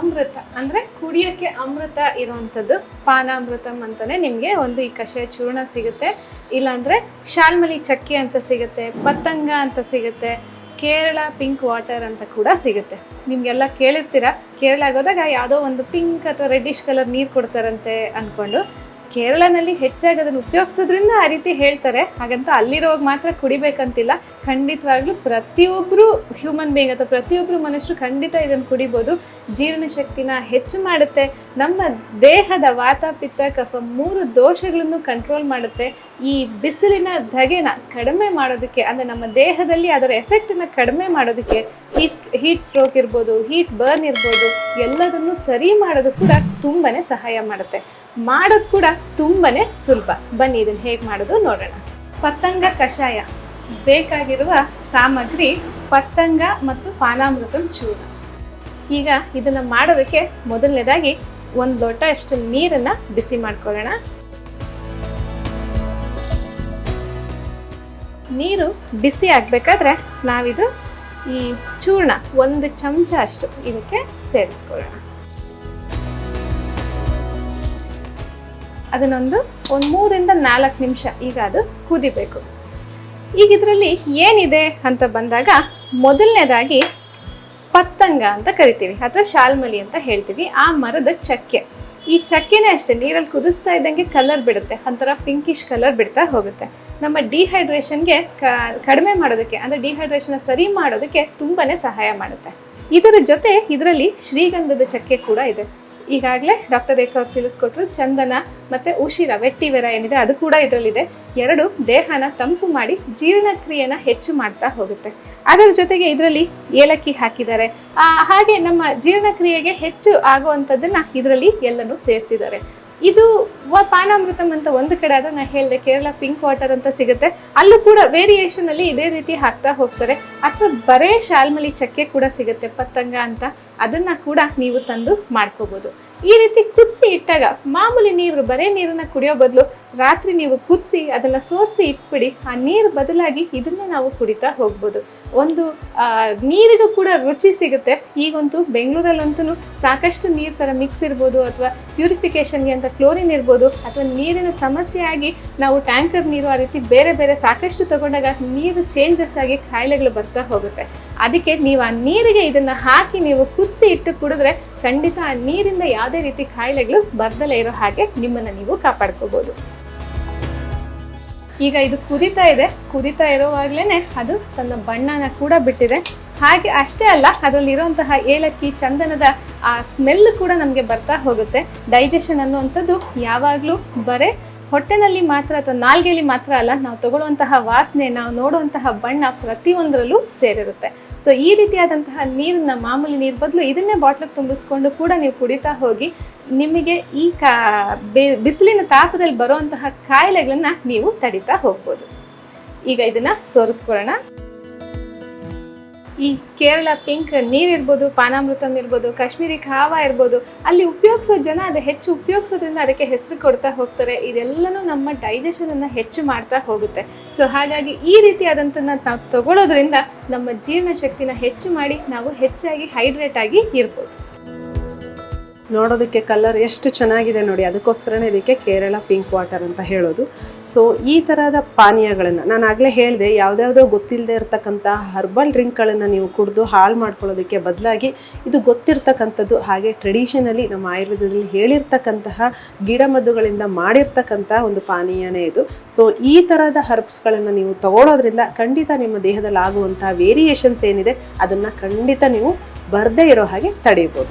ಅಮೃತ. ಅಂದ್ರೆ ಕುಡಿಯೋಕ್ಕೆ ಅಮೃತ ಇರುವಂಥದ್ದು ಪಾನಾಮೃತಂ ಅಂತಲೇ ನಿಮಗೆ ಒಂದು ಈ ಕಷಾಯ ಚೂರ್ಣ ಸಿಗುತ್ತೆ. ಇಲ್ಲಾಂದರೆ ಶಾಲ್ಮಲಿ ಚಕ್ಕೆ ಅಂತ ಸಿಗುತ್ತೆ, ಪತಂಗ ಅಂತ ಸಿಗುತ್ತೆ, ಕೇರಳ ಪಿಂಕ್ ವಾಟರ್ ಅಂತ ಕೂಡ ಸಿಗುತ್ತೆ. ನಿಮಗೆಲ್ಲ ಕೇಳಿರ್ತೀರ? ಕೇರಳ ಹೋದಾಗ ಯಾವುದೋ ಒಂದು ಪಿಂಕ್ ಅಥವಾ ರೆಡ್ಡಿಶ್ ಕಲರ್ ನೀರು ಕೊಡ್ತಾರಂತೆ ಅಂದ್ಕೊಂಡು ಕೇರಳನಲ್ಲಿ ಹೆಚ್ಚಾಗಿ ಅದನ್ನು ಉಪಯೋಗಿಸೋದ್ರಿಂದ ಆ ರೀತಿ ಹೇಳ್ತಾರೆ. ಹಾಗಂತ ಅಲ್ಲಿರೋವಾಗ ಮಾತ್ರ ಕುಡಿಬೇಕಂತಿಲ್ಲ. ಖಂಡಿತವಾಗ್ಲೂ ಪ್ರತಿಯೊಬ್ಬರು ಹ್ಯೂಮನ್ ಬೀಯಿಂಗ್ ಅಥವಾ ಪ್ರತಿಯೊಬ್ಬರು ಮನುಷ್ಯರು ಖಂಡಿತ ಇದನ್ನು ಕುಡಿಬೋದು. ಜೀರ್ಣಶಕ್ತಿನ ಹೆಚ್ಚು ಮಾಡುತ್ತೆ. ನಮ್ಮ ದೇಹದ ವಾತ ಪಿತ್ತ ಕಫ ಮೂರು ದೋಷಗಳನ್ನು ಕಂಟ್ರೋಲ್ ಮಾಡುತ್ತೆ. ಈ ಬಿಸಿಲಿನ ಧಗೆನ ಕಡಿಮೆ ಮಾಡೋದಕ್ಕೆ, ಅಂದರೆ ನಮ್ಮ ದೇಹದಲ್ಲಿ ಅದರ ಎಫೆಕ್ಟನ್ನು ಕಡಿಮೆ ಮಾಡೋದಕ್ಕೆ ಹೀಟ್ ಹೀಟ್ ಸ್ಟ್ರೋಕ್ ಇರ್ಬೋದು ಹೀಟ್ ಬರ್ನ್ ಇರ್ಬೋದು, ಎಲ್ಲದನ್ನು ಸರಿ ಮಾಡೋದು ಕೂಡ ತುಂಬಾ ಸಹಾಯ ಮಾಡುತ್ತೆ. ಮಾಡೋದು ಕೂಡ ತುಂಬಾ ಸುಲಭ. ಬನ್ನಿ ಇದನ್ನು ಹೇಗೆ ಮಾಡೋದು ನೋಡೋಣ. ಪತಂಗ ಕಷಾಯ. ಬೇಕಾಗಿರುವ ಸಾಮಗ್ರಿ ಪತಂಗ ಮತ್ತು ಪಾನಾಮೃತಂ ಚೂರ್ಣ. ಈಗ ಇದನ್ನು ಮಾಡೋದಕ್ಕೆ ಮೊದಲನೇದಾಗಿ ಒಂದು ಲೋಟ ಅಷ್ಟು ನೀರನ್ನು ಬಿಸಿ ಮಾಡ್ಕೊಳ್ಳೋಣ. ನೀರು ಬಿಸಿ ಆಗಬೇಕಾದ್ರೆ ನಾವಿದು ಈ ಚೂರ್ಣ, ಒಂದು ಚಮಚ ಅಷ್ಟು ಇದಕ್ಕೆ ಸೇರಿಸ್ಕೊಳ್ಳೋಣ. ಅದನ್ನೊಂದು ಒಂದು ಮೂರಿಂದ ನಾಲ್ಕು ನಿಮಿಷ ಈಗ ಅದು ಕುದಿಬೇಕು. ಈಗ ಇದರಲ್ಲಿ ಏನಿದೆ ಅಂತ ಬಂದಾಗ ಮೊದಲನೇದಾಗಿ ಪತ್ತಂಗ ಅಂತ ಕರಿತೀವಿ, ಅಥವಾ ಶಾಲ್ಮಲಿ ಅಂತ ಹೇಳ್ತೀವಿ, ಆ ಮರದ ಚಕ್ಕೆ. ಈ ಚಕ್ಕೆನೇ ಅಷ್ಟೇ, ನೀರಲ್ಲಿ ಕುದಿಸ್ತಾ ಇದ್ದಂಗೆ ಕಲರ್ ಬಿಡುತ್ತೆ, ಒಂಥರ ಪಿಂಕಿಶ್ ಕಲರ್ ಬಿಡ್ತಾ ಹೋಗುತ್ತೆ. ನಮ್ಮ ಡಿಹೈಡ್ರೇಷನ್ಗೆ ಕಡಿಮೆ ಮಾಡೋದಕ್ಕೆ, ಅಂದರೆ ಡಿಹೈಡ್ರೇಷನ್ ಸರಿ ಮಾಡೋದಕ್ಕೆ ತುಂಬಾ ಸಹಾಯ ಮಾಡುತ್ತೆ. ಇದರ ಜೊತೆ ಇದರಲ್ಲಿ ಶ್ರೀಗಂಧದ ಚಕ್ಕೆ ಕೂಡ ಇದೆ. ಈಗಾಗಲೇ ಡಾಕ್ಟರ್ ರೇಖಾ ಅವ್ರು ತಿಳಿಸ್ಕೊಟ್ರು, ಚಂದನ ಮತ್ತು ಉಶಿರ ವೆಟ್ಟಿವೆರ ಏನಿದೆ, ಅದು ಕೂಡ ಇದರಲ್ಲಿದೆ. ಎರಡು ದೇಹನ ತಂಪು ಮಾಡಿ ಜೀರ್ಣಕ್ರಿಯೆನ ಹೆಚ್ಚು ಮಾಡ್ತಾ ಹೋಗುತ್ತೆ. ಅದರ ಜೊತೆಗೆ ಇದರಲ್ಲಿ ಏಲಕ್ಕಿ ಹಾಕಿದ್ದಾರೆ. ಹಾಗೆ ನಮ್ಮ ಜೀರ್ಣಕ್ರಿಯೆಗೆ ಹೆಚ್ಚು ಆಗುವಂಥದ್ದನ್ನು ಇದರಲ್ಲಿ ಎಲ್ಲನೂ ಸೇರಿಸಿದ್ದಾರೆ. ಇದು ಪಾನಾಮೃತಂ ಅಂತ ಒಂದು ಕಡೆ ಆದ್ರೆ ನಾ ಹೇಳಿದೆ, ಕೇರಳ ಪಿಂಕ್ ವಾಟರ್ ಅಂತ ಸಿಗುತ್ತೆ. ಅಲ್ಲೂ ಕೂಡ ವೇರಿಯೇಷನ್ ಅಲ್ಲಿ ಇದೇ ರೀತಿ ಹಾಕ್ತಾ ಹೋಗ್ತಾರೆ. ಅಥವಾ ಬರೇ ಶಾಲ್ಮಲಿ ಚಕ್ಕೆ ಕೂಡ ಸಿಗುತ್ತೆ, ಪತಂಗ ಅಂತ. ಅದನ್ನ ಕೂಡ ನೀವು ತಂದು ಮಾಡ್ಕೋಬಹುದು ಈ ರೀತಿ ಕುದಿಸಿ ಇಟ್ಟಾಗ ಮಾಮೂಲಿ ನೀರು ಬರೇ ನೀರನ್ನ ಕುಡಿಯೋ ಬದಲು ರಾತ್ರಿ ನೀವು ಕುದಿಸಿ ಅದನ್ನ ಸೋರಿಸಿ ಇಟ್ಬಿಡಿ. ಆ ನೀರು ಬದಲಾಗಿ ಇದನ್ನೇ ನಾವು ಕುಡಿತಾ ಹೋಗ್ಬೋದು. ಒಂದು ನೀರಿಗೂ ಕೂಡ ರುಚಿ ಸಿಗುತ್ತೆ. ಈಗಂತೂ ಬೆಂಗಳೂರಲ್ಲಂತೂ ಸಾಕಷ್ಟು ನೀರು ಥರ ಮಿಕ್ಸ್ ಇರ್ಬೋದು ಅಥವಾ ಪ್ಯೂರಿಫಿಕೇಷನ್ಗೆ ಅಂತ ಕ್ಲೋರಿನ್ ಇರ್ಬೋದು. ಅಥವಾ ನೀರಿನ ಸಮಸ್ಯೆಯಾಗಿ ನಾವು ಟ್ಯಾಂಕರ್ ನೀರು ಆ ರೀತಿ ಬೇರೆ ಬೇರೆ ಸಾಕಷ್ಟು ತಗೊಂಡಾಗ ನೀರು ಚೇಂಜಸ್ ಆಗಿ ಕಾಯಿಲೆಗಳು ಬರ್ತಾ ಹೋಗುತ್ತೆ. ಅದಕ್ಕೆ ನೀವು ಆ ನೀರಿಗೆ ಇದನ್ನು ಹಾಕಿ ನೀವು ಕುದಿಸಿ ಇಟ್ಟು ಕುಡಿದ್ರೆ ಖಂಡಿತ ಆ ನೀರಿಂದ ಯಾವುದೇ ರೀತಿ ಕಾಯಿಲೆಗಳು ಬರ್ದಲೇ ಇರೋ ಹಾಗೆ ನಿಮ್ಮನ್ನು ನೀವು ಕಾಪಾಡ್ಕೋಬಹುದು ಈಗ ಇದು ಕುದಿತಾ ಇದೆ. ಕುದಿತಾ ಇರುವಾಗ್ಲೇನೆ ಅದು ತನ್ನ ಬಣ್ಣನ ಕೂಡ ಬಿಟ್ಟಿದೆ. ಹಾಗೆ ಅಷ್ಟೇ ಅಲ್ಲ, ಅದರಲ್ಲಿರುವಂತಹ ಏಲಕ್ಕಿ, ಚಂದನದ ಆ ಸ್ಮೆಲ್ ಕೂಡ ನಮಗೆ ಬರ್ತಾ ಹೋಗುತ್ತೆ. ಡೈಜೆಷನ್ ಅನ್ನುವಂಥದ್ದು ಯಾವಾಗಲೂ ಬರೇ ಹೊಟ್ಟೆನಲ್ಲಿ ಮಾತ್ರ ಅಥವಾ ನಾಲ್ಗೆಯಲ್ಲಿ ಮಾತ್ರ ಅಲ್ಲ, ನಾವು ತಗೊಳ್ಳುವಂತಹ ವಾಸನೆ, ನಾವು ನೋಡುವಂತಹ ಬಣ್ಣ ಪ್ರತಿಯೊಂದರಲ್ಲೂ ಸೇರಿರುತ್ತೆ. ಸೊ ಈ ರೀತಿಯಾದಂತಹ ನೀರನ್ನ ಮಾಮೂಲಿ ನೀರು ಬದಲು ಇದನ್ನೇ ಬಾಟ್ಲಿಗೆ ತುಂಬಿಸ್ಕೊಂಡು ಕೂಡ ನೀವು ಕುಡಿತಾ ಹೋಗಿ ನಿಮಗೆ ಈ ಕಾ ಬಿಸಿಲಿನ ತಾಪದಲ್ಲಿ ಬರುವಂತಹ ಕಾಯಿಲೆಗಳನ್ನ ನೀವು ತಡಿತಾ ಹೋಗ್ಬೋದು. ಈಗ ಇದನ್ನ ಸೋರಿಸ್ಕೊಳ್ಳೋಣ. ಈ ಕೇರಳ ಪಿಂಕ್ ನೀರಿರ್ಬೋದು ಪಾನಾಮೃತಮ್ ಇರ್ಬೋದು, ಕಾಶ್ಮೀರಿ ಕಾವ ಇರ್ಬೋದು, ಅಲ್ಲಿ ಉಪಯೋಗಿಸೋ ಜನ ಅದು ಹೆಚ್ಚು ಉಪಯೋಗಿಸೋದ್ರಿಂದ ಅದಕ್ಕೆ ಹೆಸರು ಕೊಡ್ತಾ ಹೋಗ್ತಾರೆ. ಇದೆಲ್ಲನೂ ನಮ್ಮ ಡೈಜೆಷನನ್ನು ಹೆಚ್ಚು ಮಾಡ್ತಾ ಹೋಗುತ್ತೆ. ಸೊ ಹಾಗಾಗಿ ಈ ರೀತಿಯಾದಂಥನ್ನ ನಾವು ತಗೊಳ್ಳೋದ್ರಿಂದ ನಮ್ಮ ಜೀರ್ಣಶಕ್ತಿನ ಹೆಚ್ಚು ಮಾಡಿ ನಾವು ಹೆಚ್ಚಾಗಿ ಹೈಡ್ರೇಟ್ ಆಗಿ ಇರ್ಬೋದು. ನೋಡೋದಕ್ಕೆ ಕಲರ್ ಎಷ್ಟು ಚೆನ್ನಾಗಿದೆ ನೋಡಿ. ಅದಕ್ಕೋಸ್ಕರನೇ ಇದಕ್ಕೆ ಕೇರಳ ಪಿಂಕ್ ವಾಟರ್ ಅಂತ ಹೇಳೋದು. ಸೊ ಈ ಥರದ ಪಾನೀಯಗಳನ್ನು ನಾನು ಆಗಲೇ ಹೇಳಿದೆ, ಯಾವುದ್ಯಾವುದೋ ಗೊತ್ತಿಲ್ಲದೆ ಇರತಕ್ಕಂಥ ಹರ್ಬಲ್ ಡ್ರಿಂಕ್ಗಳನ್ನು ನೀವು ಕುಡಿದು ಹಾಳು ಮಾಡ್ಕೊಳ್ಳೋದಕ್ಕೆ ಬದಲಾಗಿ ಇದು ಗೊತ್ತಿರ್ತಕ್ಕಂಥದ್ದು ಹಾಗೆ ಟ್ರೆಡಿಷನಲಿ ನಮ್ಮ ಆಯುರ್ವೇದದಲ್ಲಿ ಹೇಳಿರ್ತಕ್ಕಂತಹ ಗಿಡಮದ್ದುಗಳಿಂದ ಮಾಡಿರ್ತಕ್ಕಂಥ ಒಂದು ಪಾನೀಯನೇ ಇದು. ಸೊ ಈ ಥರದ ಹರ್ಬ್ಸ್ಗಳನ್ನು ನೀವು ತಗೊಳ್ಳೋದ್ರಿಂದ ಖಂಡಿತ ನಿಮ್ಮ ದೇಹದಲ್ಲಿ ಆಗುವಂತಹ ವೇರಿಯೇಷನ್ಸ್ ಏನಿದೆ, ಅದನ್ನು ಖಂಡಿತ ನೀವು ಬರದೇ ಇರೋ ಹಾಗೆ ತಡೆಯಬಹುದು.